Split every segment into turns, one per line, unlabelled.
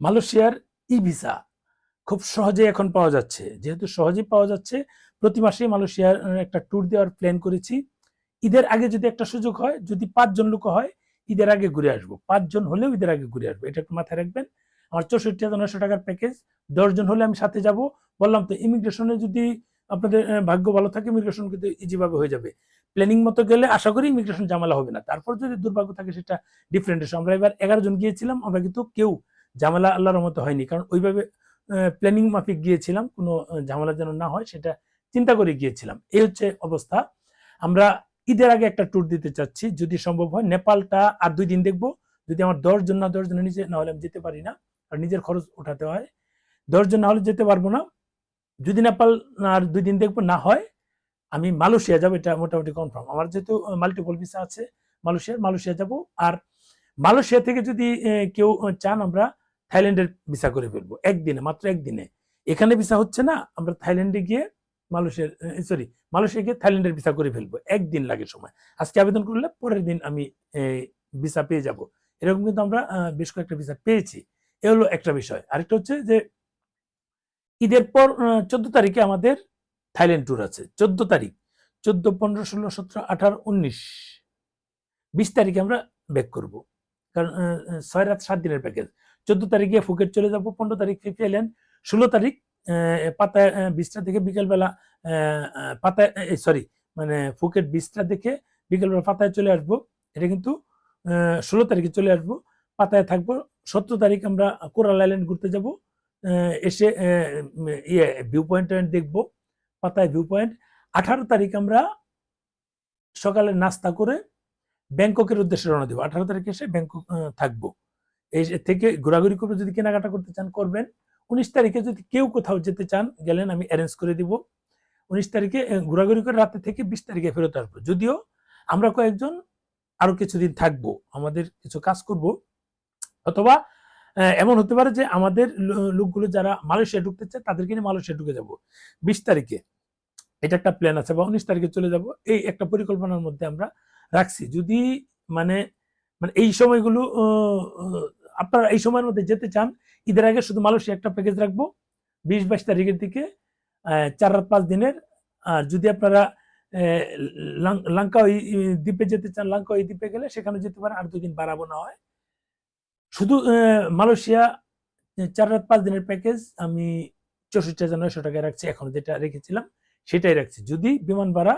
মালয়েশিয়ার ই ভিসা খুব সহজে এখন পাওয়া যাচ্ছে। যেহেতু সহজেই পাওয়া যাচ্ছে, প্রতি মাসে মালয়েশিয়ার একটা ট্যুর দেওয়ার প্ল্যান করেছি। ঈদের আগে যদি একটা সুযোগ হয়, যদি পাঁচজন লোক হয়, ঈদের আগে ঘুরে আসব। পাঁচজন হলেও ঈদের আগে ঘুরে আসব, এটা একটু মাথায় রাখবেন। আমার চৌষট্টি হাজার নয়শো টাকার প্যাকেজ দশজন হলে আমি সাথে যাব। বললাম তো ইমিগ্রেশনে যদি আপনাদের ভাগ্য ভালো থাকে ইমিগ্রেশন কিন্তু ইজিভাবে হয়ে যাবে। প্ল্যানিং মতো গেলে আশা করি ইমিগ্রেশন জামালা হবে না। তারপর যদি দুর্ভাগ্য থাকে, সেটা ডিফারেন্ট আমরা এবার এগারো জন গিয়েছিলাম, আমরা কিন্তু কেউ ঝামেলা আল্লাহর মতো হয়নি। কারণ ওইভাবে প্ল্যানিং মাফিক গিয়েছিলাম, কোনো ঝামেলা যেন না হয় সেটা চিন্তা করে গিয়েছিলাম। এই হচ্ছে অবস্থা। আমরা ঈদের আগে একটা ট্যুর দিতে চাচ্ছি। যদি সম্ভব হয় নেপালটা আর দুই দিন দেখব। যদি আমার দশ জন না, দশ জনের নিচে, না হলে আমি যেতে পারি না। আর নিজের খরচ উঠাতে হয়। দশ জন না হলে যেতে পারব না। যদি নেপাল আর দুই দিন দেখব, না হয়, আমি মালয়েশিয়া যাব, এটা মোটামুটি কনফার্ম আমার যেহেতু মাল্টিপল ভিসা আছে মালয়েশিয়ার, মালয়েশিয়া যাব। আর মালয়েশিয়া থেকে যদি কেউ চান আমরা থাইল্যান্ডের ভিসা করে ফেলব, একদিনে, মাত্র একদিনে। এখানে ভিসা হচ্ছে না, আমরা থাইল্যান্ডে গিয়ে মালয়েশিয়ার সরি মালয়েশিয়া গিয়ে থাইল্যান্ডের ভিসা করে ফেলব, একদিন লাগে সময়। আজকে আবেদন করলে পরের দিন আমি ভিসা পেয়ে যাব। এরকম কিন্তু আমরা বেশ কয়েকটা ভিসা পেয়েছি। এ হলো একটা বিষয়। আরেকটা হচ্ছে যে, ঈদের পর চোদ্দ তারিখে আমাদের থাইল্যান্ড ট্যুর আছে। চোদ্দ তারিখ, চোদ্দ, পনেরো, ষোলো, সতেরো, আঠারো, উনিশ, বিশ তারিখে আমরা ব্যাক করব। কারণ ছয় রাত, সাত দিনের প্যাকেজ চোদ্দ তারিখে ফুকেট চলে যাব, পনেরো তারিখ ফিফি আইল্যান্ড ষোলো তারিখ পাতায় বিশটা থেকে বিকেলবেলা পাতায় সরি মানে ফুকেট বিশটা দেখে বিকেলবেলা পাতায় চলে আসব। এটা কিন্তু ষোলো তারিখে চলে আসব, পাতায় থাকব। সতেরো তারিখ আমরা কোরাল আইল্যান্ড ঘুরতে যাব এসে ইয়ে ভিউ পয়েন্ট দেখব, পাতায় ভিউ পয়েন্ট আঠারো তারিখ আমরা সকালে নাস্তা করে ব্যাংককের উদ্দেশ্যে রওনা দেবো। আঠারো তারিখে এসে ব্যাংকক থাকব। এই থেকে ঘোরাঘুরি করে যদি কেনাকাটা করতে চান, করবেন। উনিশ তারিখে যদি কেউ কোথাও যেতে চান, গেলেন, আমি অ্যারেঞ্জ করে দিব। উনিশ তারিখে ঘোরাঘুরি করে রাতে থেকে বিশ তারিখে ফেরত আসব। যদিও আমরা কয়েকজন আরও কিছুদিন থাকব, আমাদের কিছু কাজ করব। অথবা এমন হতে পারে যে আমাদের লোকগুলো যারা মালয়েশিয়া ঢুকতে চায়, তাদেরকে নিয়ে মালয়েশিয়া ঢুকে যাব। বিশ তারিখে। এটা একটা প্ল্যান আছে, বা উনিশ তারিখে চলে যাব। এই একটা পরিকল্পনার মধ্যে আমরা রাখছি। যদি মানে মানে এই সময়গুলো আপনারা এই সময়ের মধ্যে যেতে চান, ঈদের আগে শুধু মালয়েশিয়া একটা প্যাকেজ রাখব। বিশ বাইশ তারিখের দিকে চার রাত পাঁচ দিনের। আর যদি আপনারা লাঙ্কা দ্বীপে যেতে চান, লাঙ্কা ওই দ্বীপে গেলে সেখানে যেতে পারেন, আর দুদিন বাড়াবো না হয়। শুধু মালয়েশিয়া চার রাত পাঁচ দিনের প্যাকেজ আমি চৌষট্টি হাজার নয়শো টাকায় রাখছি, এখন যেটা রেখেছিলাম, সেটাই রাখছি। যদি বিমান ভাড়া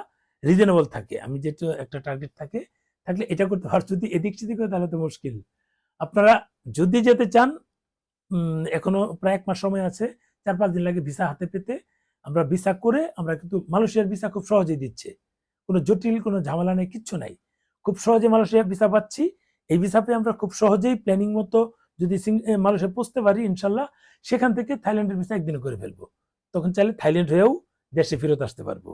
রিজনেবল থাকে। আমি যেটা একটা টার্গেট থাকে, থাকলে এটা করতে পার যদি এদিক সেদিক হয়, তাহলে তো মুশকিল। আপনারা যদি যেতে চান এখনও প্রায় এক মাস সময় আছে চার পাঁচ দিন লাগে ভিসা হাতে পেতে। আমরা ভিসা করে, আমরা কিন্তু মালয়েশিয়ার ভিসা খুব সহজেই দিচ্ছে। কোনো জটিল, কোনো ঝামেলা নেই, কিচ্ছু নাই। খুব সহজে মালয়েশিয়া ভিসা পাচ্ছি। এই ভিসা পেয়ে আমরা খুব সহজেই প্ল্যানিং মতো যদি মালয়েশিয়া পৌঁছতে পারি, ইনশাল্লাহ, সেখান থেকে থাইল্যান্ডের ভিসা একদিনে করে ফেলব। তখন চাইলে থাইল্যান্ড হয়েও দেশে ফেরত আসতে পারব।